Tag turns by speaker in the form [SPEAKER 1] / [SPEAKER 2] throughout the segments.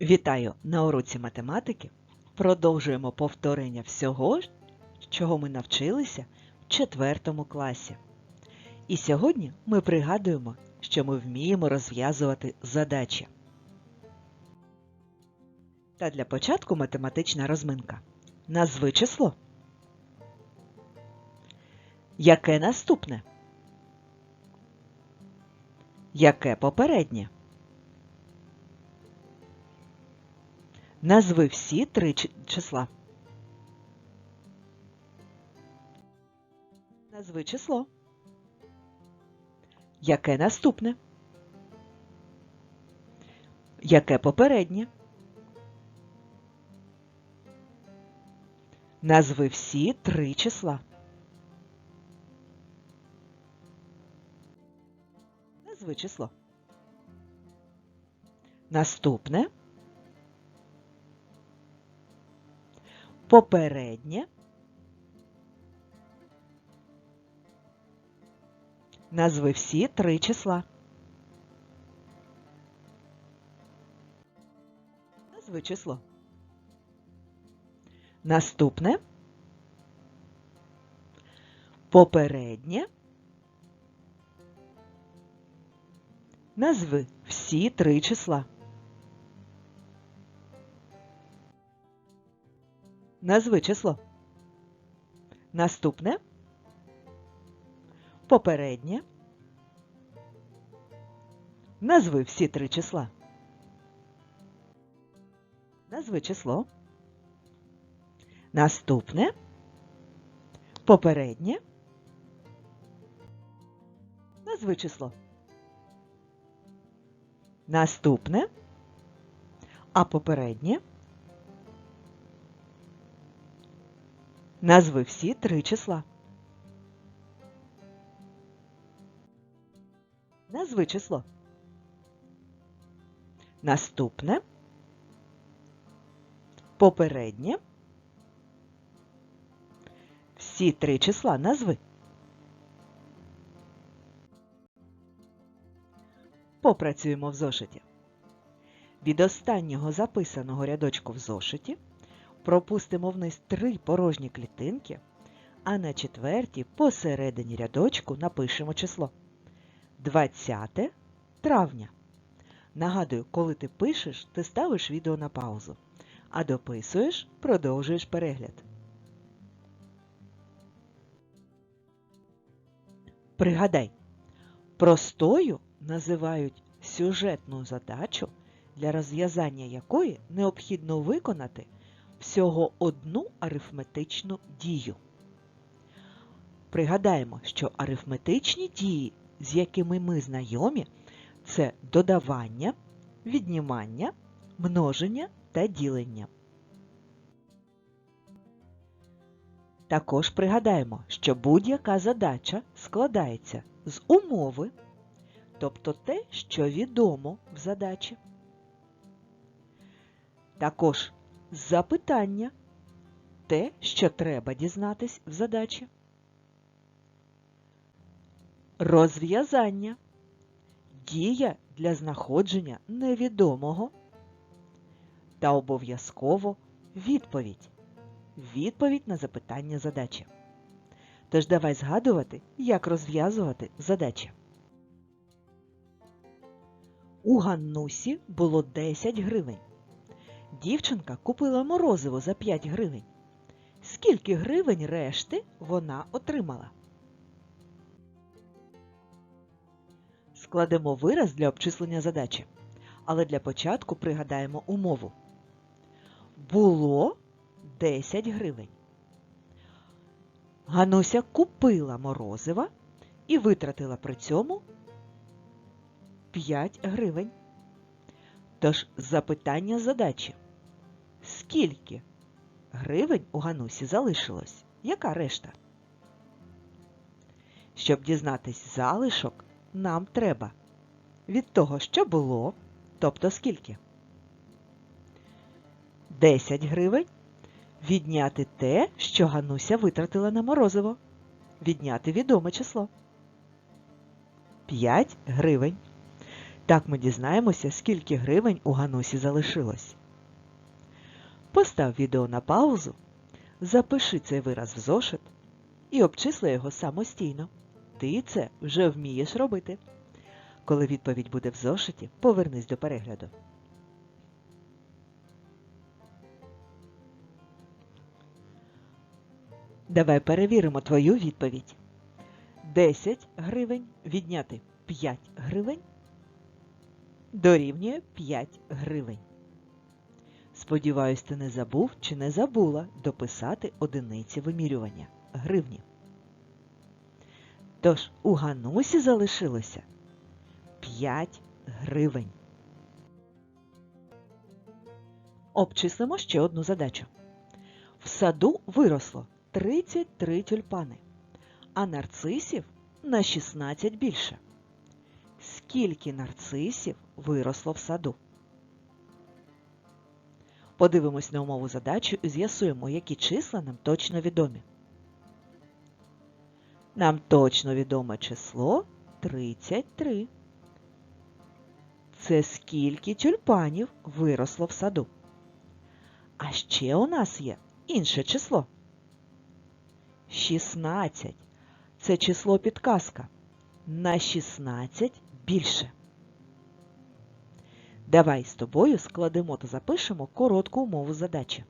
[SPEAKER 1] Вітаю на уроці математики. Продовжуємо повторення всього, чого ми навчилися в четвертому класі. І сьогодні ми пригадуємо, що ми вміємо розв'язувати задачі. Та для початку математична розминка. Назви число. Яке наступне? Яке попереднє? Назви всі три числа. Назви число. Яке наступне? Яке попереднє? Назви всі три числа. Назви число. Наступне. Попереднє. Назви всі три числа. Назви число. Наступне. Попереднє. Назви всі три числа. Назви число. Наступне. Попереднє. Назви всі три числа. Назви число. Наступне. Попереднє. Назви число. Наступне. А попереднє. Назви всі три числа. Назви число. Наступне. Попереднє. Всі три числа назви. Попрацюємо в зошиті. Від останнього записаного рядочку в зошиті пропустимо вниз три порожні клітинки, а на четвертій посередині рядочку напишемо число 20 травня. Нагадую, коли ти пишеш, ти ставиш відео на паузу, а дописуєш, продовжуєш перегляд. Пригадай, простою називають сюжетну задачу, для розв'язання якої необхідно виконати всього одну арифметичну дію. Пригадаємо, що арифметичні дії, з якими ми знайомі, це додавання, віднімання, множення та ділення. Також пригадаємо, що будь-яка задача складається з умови, тобто те, що відомо в задачі. Також запитання те, що треба дізнатись в задачі. Розв'язання дія для знаходження невідомого та обов'язково відповідь. Відповідь на запитання задачі. Тож давай згадувати, як розв'язувати задачі. У Ганнусі було 10 гривень. Дівчинка купила морозиво за 5 гривень. Скільки гривень решти вона отримала? Складемо вираз для обчислення задачі. Але для початку пригадаємо умову. Було 10 гривень. Гануся купила морозива і витратила при цьому 5 гривень. Тож запитання задачі. Скільки гривень у Ганусі залишилось? Яка решта? Щоб дізнатись залишок, нам треба від того, що було, тобто скільки? 10 гривень. Відняти те, що Гануся витратила на морозиво. Відняти відоме число. 5 гривень. Так ми дізнаємося, скільки гривень у Ганусі залишилось. Постав відео на паузу, запиши цей вираз в зошит і обчисли його самостійно. Ти це вже вмієш робити. Коли відповідь буде в зошиті, повернись до перегляду. Давай перевіримо твою відповідь. 10 гривень відняти 5 гривень дорівнює 5 гривень. Сподіваюсь, ти не забув чи не забула дописати одиниці вимірювання гривні. Тож у Ганусі залишилося 5 гривень. Обчислимо ще одну задачу. В саду виросло 33 тюльпани, а нарцисів на 16 більше. Скільки нарцисів виросло в саду? Подивимось на умову задачі і з'ясуємо, які числа нам точно відомі. Нам точно відоме число 33. Це скільки тюльпанів виросло в саду. А ще у нас є інше число. 16. Це число підказка. На 16 більше. Давай з тобою складемо та запишемо коротку умову задачі.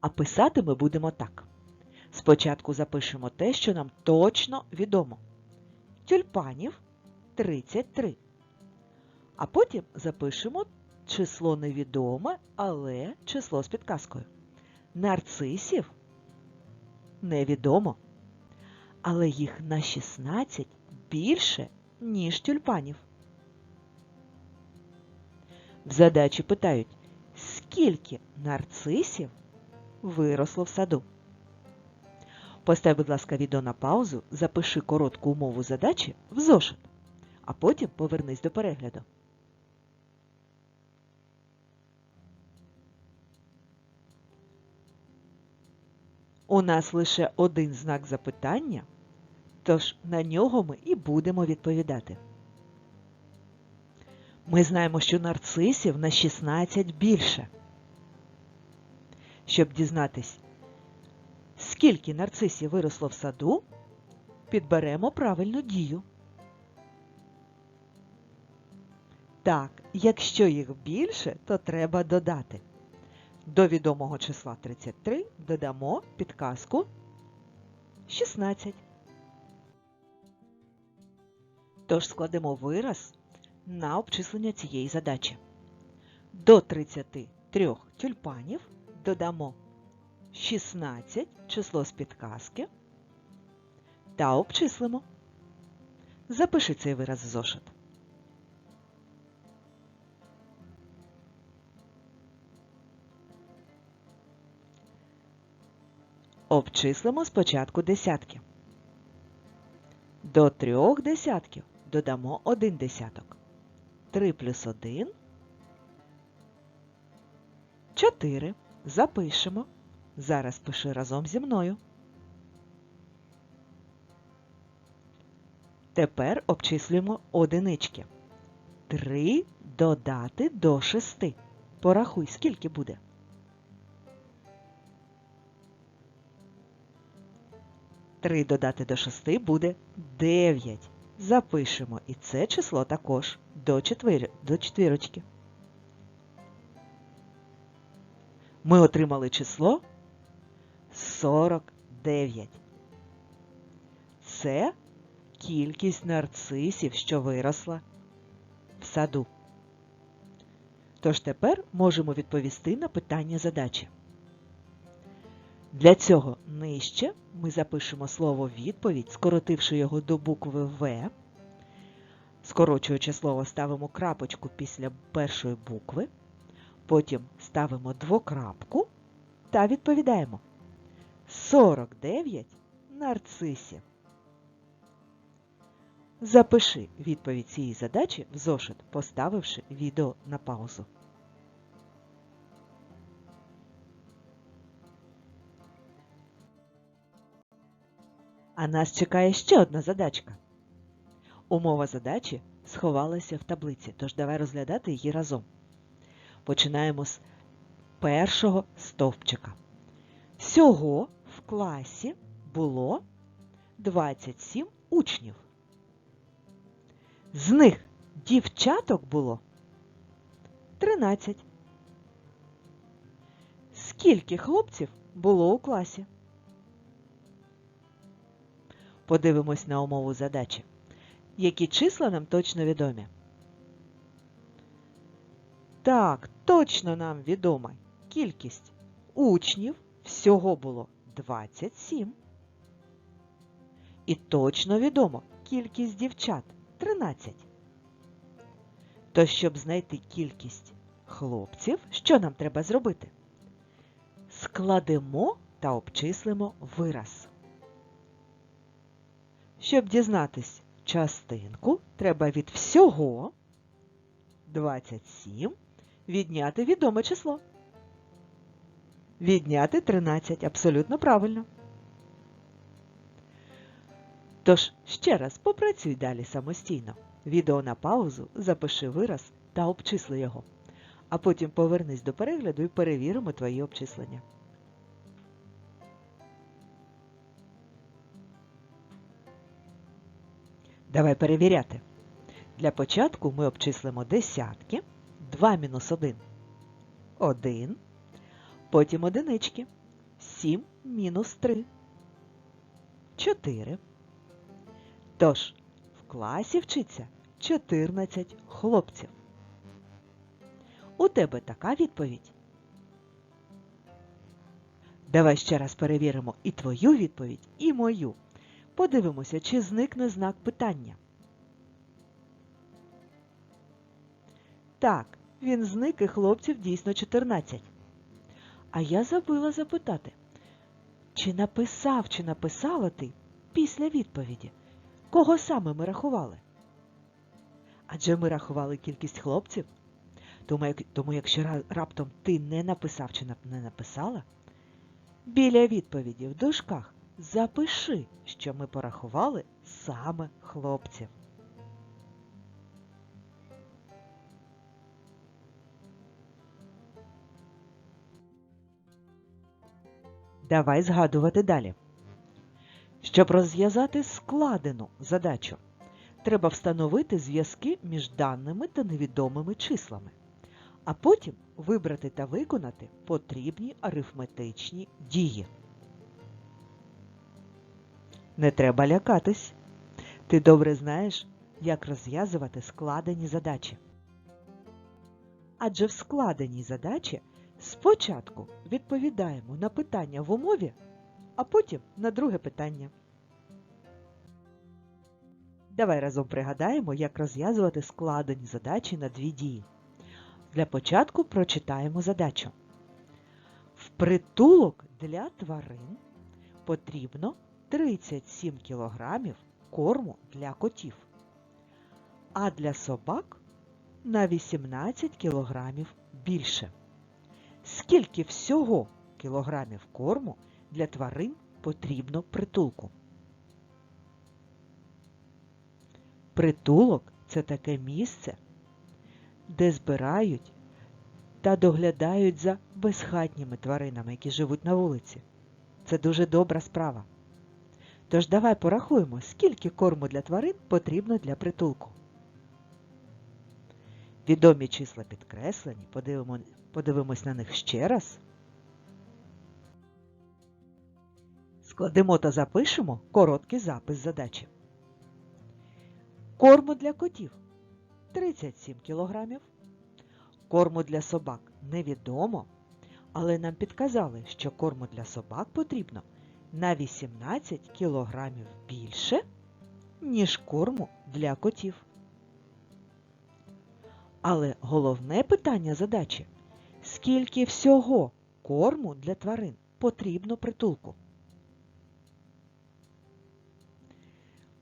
[SPEAKER 1] А писати ми будемо так. Спочатку запишемо те, що нам точно відомо. Тюльпанів 33. А потім запишемо число невідоме, але число з підказкою. Нарцисів невідомо, але їх на 16 більше, ніж тюльпанів. В задачі питають, скільки нарцисів виросло в саду. Постав, будь ласка, відео на паузу, запиши коротку умову задачі в зошит, а потім повернись до перегляду. У нас лише один знак запитання, тож на нього ми і будемо відповідати. Ми знаємо, що нарцисів на 16 більше. Щоб дізнатись, скільки нарцисів виросло в саду, підберемо правильну дію. Так, якщо їх більше, то треба додати. До відомого числа 33 додамо підказку 16. Тож складемо вираз на обчислення цієї задачі. До 33 тюльпанів додамо 16 число з підказки та обчислимо. Запиши цей вираз в зошит. Обчислимо спочатку десятки. До трьох десятків додамо один десяток. 3 плюс 1 – 4. Запишемо. Зараз пиши разом зі мною. Тепер обчислюємо одинички. 3 додати до 6. Порахуй, скільки буде. Три додати до 6 буде 9. Запишемо і це число також до, четвір... до четвірочки. Ми отримали число 49. Це кількість нарцисів, що виросла в саду. Тож тепер можемо відповісти на питання задачі. Для цього нижче ми запишемо слово відповідь, скоротивши його до букви В. Скорочуючи слово, ставимо крапочку після першої букви, потім ставимо двокрапку та відповідаємо 49 нарцисів. Запиши відповідь цієї задачі в зошит, поставивши відео на паузу. А нас чекає ще одна задачка. Умова задачі сховалася в таблиці, тож давай розглядати її разом. Починаємо з першого стовпчика. Всього в класі було 27 учнів. З них дівчаток було 13. Скільки хлопців було у класі? Подивимось на умову задачі. Які числа нам точно відомі? Так, точно нам відома кількість учнів всього було 27. І точно відомо кількість дівчат 13. То щоб знайти кількість хлопців, що нам треба зробити? Складемо та обчислимо вираз. Щоб дізнатись частинку, треба від всього 27 відняти відоме число. Відняти 13. Абсолютно правильно. Тож, ще раз попрацюй далі самостійно. Відео на паузу, запиши вираз та обчисли його. А потім повернись до перегляду і перевіримо твої обчислення. Давай перевіряти. Для початку ми обчислимо десятки. 2 мінус 1 – 1. Потім одинички. 7 мінус 3 – 4. Тож, в класі вчиться 14 хлопців. У тебе така відповідь? Давай ще раз перевіримо і твою відповідь, і мою. Подивимося, чи зникне знак питання. Так, він зник і хлопців дійсно 14. А я забула запитати, чи написав, чи написала ти після відповіді, кого саме ми рахували? Адже ми рахували кількість хлопців. Тому якщо раптом ти не написав чи не написала, біля відповіді в дужках запиши, що ми порахували саме хлопців. Давай згадувати далі. Щоб розв'язати складену задачу, треба встановити зв'язки між даними та невідомими числами, а потім вибрати та виконати потрібні арифметичні дії. Не треба лякатись. Ти добре знаєш, як розв'язувати складені задачі. Адже в складеній задачі спочатку відповідаємо на питання в умові, а потім на друге питання. Давай разом пригадаємо, як розв'язувати складені задачі на дві дії. Для початку прочитаємо задачу. В притулок для тварин потрібно 37 кг корму для котів, а для собак на 18 кг більше. Скільки всього кілограмів корму для тварин потрібно притулку? Притулок це таке місце, де збирають та доглядають за безхатніми тваринами, які живуть на вулиці. Це дуже добра справа. Тож давай порахуємо, скільки корму для тварин потрібно для притулку. Відомі числа підкреслені, подивимо, подивимось на них ще раз. Складемо та запишемо короткий запис задачі. Корму для котів 37 кг. Корму для собак невідомо, але нам підказали, що корму для собак потрібно на 18 кг більше, ніж корму для котів. Але головне питання задачі скільки всього корму для тварин потрібно притулку?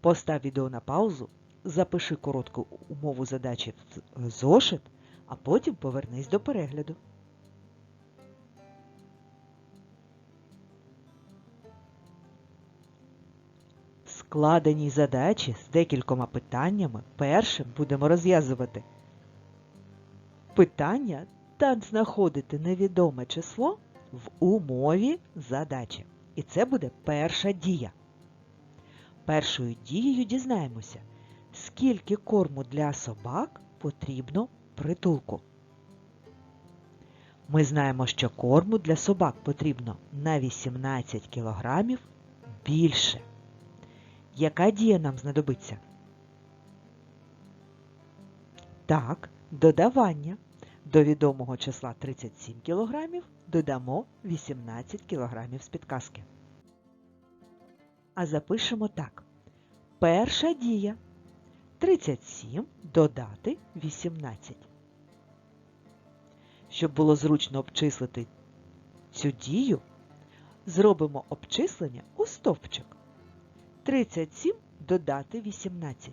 [SPEAKER 1] Постав відео на паузу, запиши коротку умову задачі в зошит, а потім повернись до перегляду. Складеній задачі з декількома питаннями першим будемо розв'язувати питання та знаходити невідоме число в умові задачі. І це буде перша дія. Першою дією дізнаємося, скільки корму для собак потрібно притулку. Ми знаємо, що корму для собак потрібно на 18 кілограмів більше. Яка дія нам знадобиться? Так, додавання. До відомого числа 37 кг додамо 18 кг з підказки. А запишемо так. Перша дія 37 додати 18. Щоб було зручно обчислити цю дію, зробимо обчислення у стовпчик. 37 додати 18.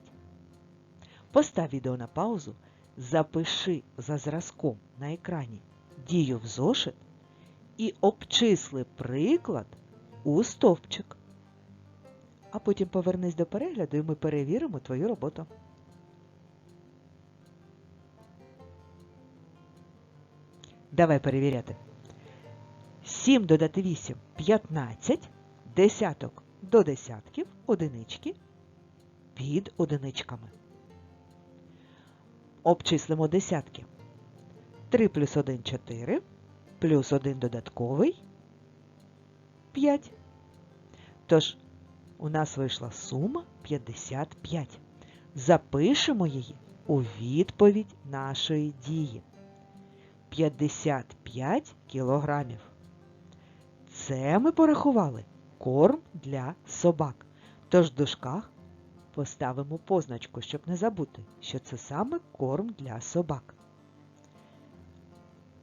[SPEAKER 1] Постав відео на паузу, запиши за зразком на екрані дію в зошит і обчисли приклад у стовпчик. А потім повернись до перегляду і ми перевіримо твою роботу. Давай перевіряти. 7 додати 8 – 15, десяток до десятків, одинички під одиничками. Обчислимо десятки. 3 плюс 1 – 4, плюс 1 додатковий – 5. Тож, у нас вийшла сума 55. Запишемо її у відповідь нашої дії. 55 кілограмів. Це ми порахували корм для собак. Тож в дужках поставимо позначку, щоб не забути, що це саме корм для собак.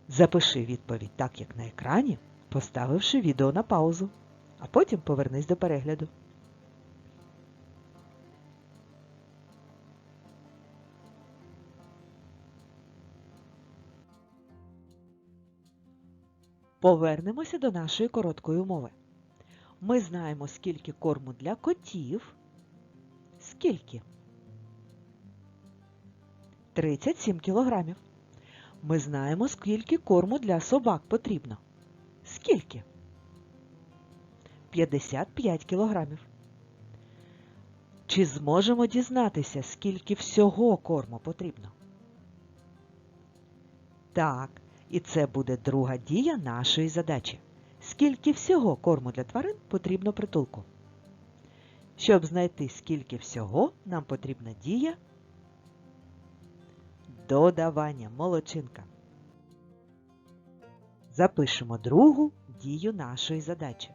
[SPEAKER 1] Запиши відповідь так, як на екрані, поставивши відео на паузу, а потім повернись до перегляду. Повернемося до нашої короткої умови. Ми знаємо, скільки корму для котів. Скільки? 37 кілограмів. Ми знаємо, скільки корму для собак потрібно. Скільки? 55 кілограмів. Чи зможемо дізнатися, скільки всього корму потрібно? Так, і це буде друга дія нашої задачі. Скільки всього корму для тварин потрібно притулку? Щоб знайти, скільки всього, нам потрібна дія додавання молодчинка. Запишемо другу дію нашої задачі.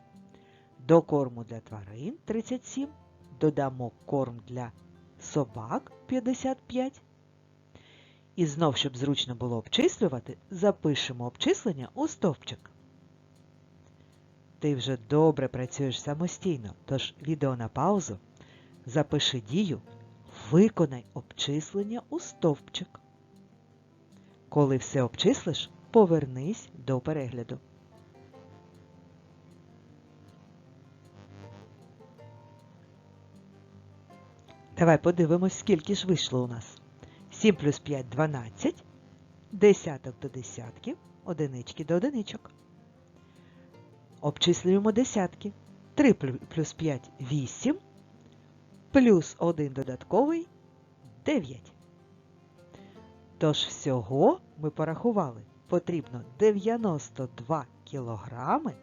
[SPEAKER 1] До корму для тварин 37, додамо корм для собак 55. І знов, щоб зручно було обчислювати, запишемо обчислення у стовпчик. Ти вже добре працюєш самостійно, тож відео на паузу, запиши дію, виконай обчислення у стовпчик. Коли все обчислиш, повернись до перегляду. Давай подивимось, скільки ж вийшло у нас. 7 плюс 5 – 12, десяток до десятків, одинички до одиничок. Обчислюємо десятки. 3 плюс 5 – 8, плюс 1 додатковий – 9. Тож всього ми порахували, потрібно 92 кілограми.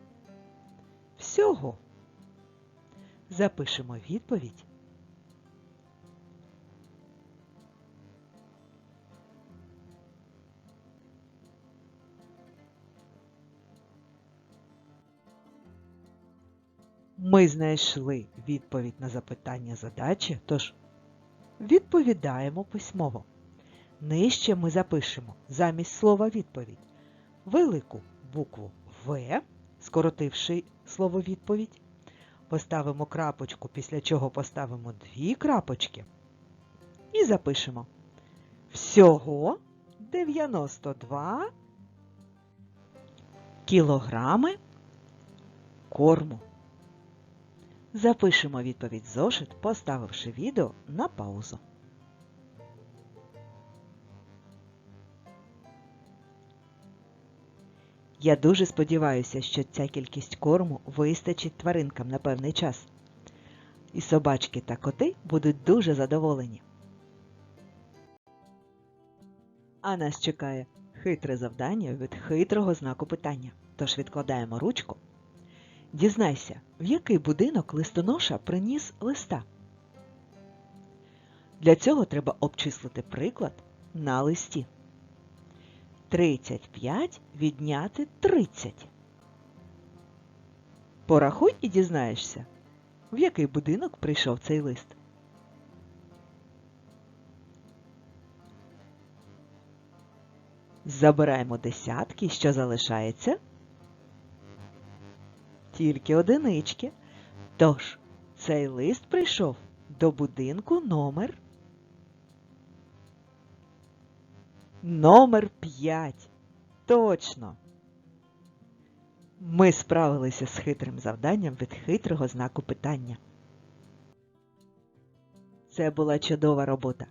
[SPEAKER 1] Всього. Запишемо відповідь. Ми знайшли відповідь на запитання задачі, тож відповідаємо письмово. Нижче ми запишемо замість слова відповідь велику букву В, скоротивши слово відповідь. Поставимо крапочку, після чого поставимо дві крапочки. І запишемо всього 92 кілограми корму. Запишемо відповідь зошит, поставивши відео на паузу. Я дуже сподіваюся, що ця кількість корму вистачить тваринкам на певний час. І собачки та коти будуть дуже задоволені. А нас чекає хитре завдання від хитрого знаку питання. Тож відкладаємо ручку. Дізнайся, в який будинок листоноша приніс листа. Для цього треба обчислити приклад на листі. 35 відняти 30. Порахуй і дізнаєшся, в який будинок прийшов цей лист. Забираємо десятки, що залишається. Тільки одинички. Тож, цей лист прийшов до будинку номер Номер 5. Точно. Ми справилися з хитрим завданням від хитрого знаку питання. Це була чудова робота.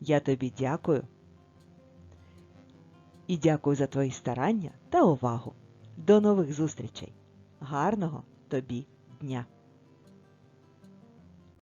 [SPEAKER 1] Я тобі дякую. І дякую за твої старання та увагу. До нових зустрічей. Гарного тобі дня!